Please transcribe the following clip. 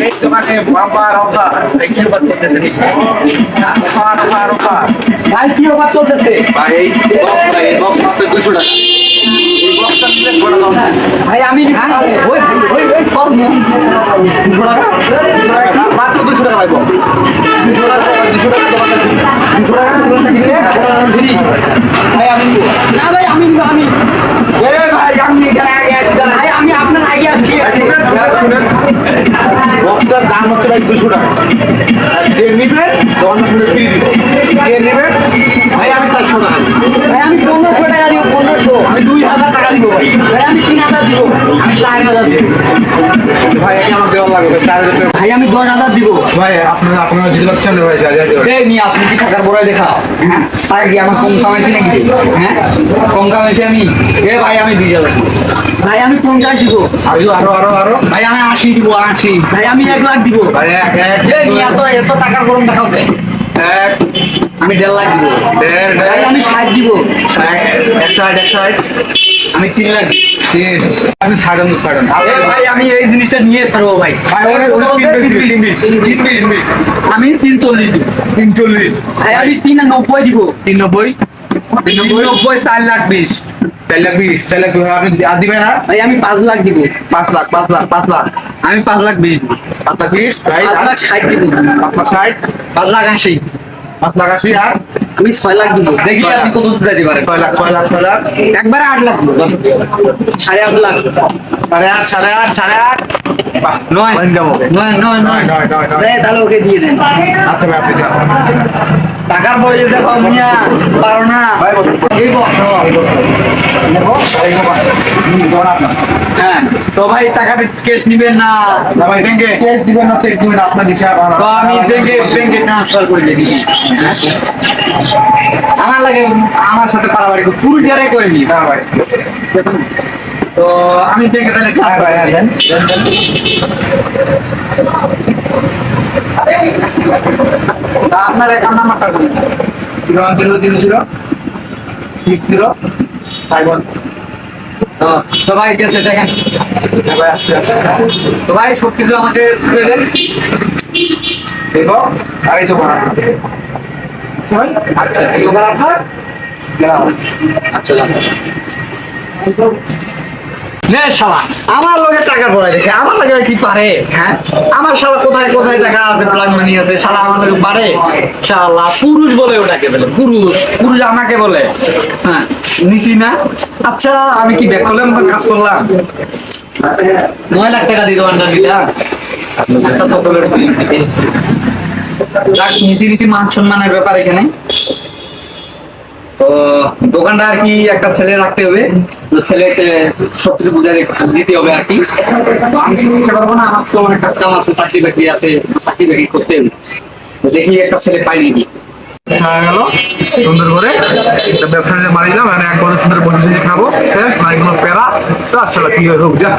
এই দোকানে bumper offer দেখছেন বা চলতেছে অফার অফার অফার ভাই কি অফার চলতেছে? ভাই এই বক্স ভাই মাত্র দুশো টাকা আমি কর দুশো টাকা? মাত্র দুশো টাকা ভাই বক্স দুশো টাকা দুশো টাকা দুশো টাকা ভাই আমি না ভাই আমি আমি দুশো টাকা। যে নিবে ফিরে ফ্রি দিব যে নিবে ভাই আমি চারশো টাকা দিব। ভাই আমি পনেরোশো টাকা দিব পনেরোশো আমি দুই হাজার টাকা দিব ভাই। আমি তিন হাজার দিব। আমি চার হাজার দিব। ভাই আমার দেওয়া লাগবে চার হাজার ভাই আমি দশ হাজার দিব। ভাই আপনারা আপনারা দিতে পারছেন ভাই। এই নিয়ে আপনি কি টাকার বড়াই দেখা হ্যাঁ? তাই কি আমার কম কামাইছি নাকি হ্যাঁ? কম কামাইছি আমি এ ভাই আমি দিয়ে যাব ভাই আমি পঞ্চাশ দিব। আরও আরও আরও ভাই আমি আশি দিব আশি। ভাই আমি এক লাখ দিব। ভাই এক এক। এত এত টাকার গরম দেখাও এক আমি দেড় লাখ দিব। দেড় ভাই দেড় আমি ষাট দিব। একশো আট একশো আট আমি তিন লাখ। তিন। আমি ছাড়ানো ছাড়ানো ভাই আমি এই জিনিসটা নিয়ে ছাড়বো ভাই। আমি তিন চল্লিশ দিব তিন চল্লিশ ভাই আমি তিন নব্বই দিব। তিন নব্বই? নব্বই চার লাখ বিশ। চার লাখ বিশ চার লাখ আপনি আর দিবেন না ভাই আমি পাঁচ লাখ দিব। পাঁচ লাখ পাঁচ লাখ পাঁচ লাখ। আমি পাঁচ লাখ বিশ দিব। পাঁচ লাখ বিশ ভাই পাঁচ লাখ ষাট দিব। পাঁচ লাখ ষাট। পাঁচ লাখ আশি। পাঁচ লাখ আশি আর? আমি ছয় লাখ দিব। দেখি। আপনি কত দিতে পারেন। ছয় লাখ ছয় লাখ ছয় লাখ। একবারে আট লাখ দিব। সাড়ে আট লাখ। সাড়ে আট সাড়ে আট সাড়ে আট। নয়। নয় নয় নয়। নয়, নয়, তাহলে ওকে দিয়ে দেন। আচ্ছা আপনি। টাকার প্রয়োজন দেখো মিয়া পারো না। হ্যাঁ তো ভাই টাকাটা কেস নিবেন না? ভাই, ব্যাংকে cash দিবেন না check দিবেন, আপনার হিসাব তো আমি ব্যাংকে ব্যাংকে ট্রান্সফার করে দিই আমার লাগে আমার সাথে পারাবাড়ি পুরুষ যারাই করে নি না ভাই। তো আমি ব্যাংকে তাহলে হ্যাঁ ভাই, হ্যাঁ, দেন, আপনার অ্যাকাউন্ট নাম্বারটা বলুন Zero one zero zero zero six zero five one। তো ভাই ঠিক আছে। তো ভাই সব কিছু দিয়ে দেখো, আর এই তো আচ্ছা? আচ্ছা আপনার। আচ্ছা আমার টাকা দেখে, আমার কি পারে হ্যাঁ? আমার শালা কোথায় কোথায় টাকা আছে মানি আছে, শালা আমার পারে? শালা পুরুষ বলে ওটাকে বলে, পুরুষ পুরুষ আমাকে বলে হ্যাঁ? নিছি না? আচ্ছা আমি কি ব্যাক করলাম কাজ করলাম? নয় লাখ টাকা দিতে পারলাম দিলাম একটা চকলেট যাক নিচি মান সম্মানের ব্যাপার এখানে। তো দোকানটা আর কি একটা ছেলে রাখতে হবে। তো ছেলেকে সবকিছু বুঝে দিতে হবে আর কি। আমি পারব না? আমার তো অনেক কাজ কাম আছে, চাকরি বাকরি আছে, চাকরি বাকরি করতে হবে। তো দেখি একটা ছেলে পাই নাকি। সুন্দর করে। ব্যবসা দিলাম এক সুন্দর খাব। শেষ, নাই কোনো প্যারা। তো আসলে কি হবে যা।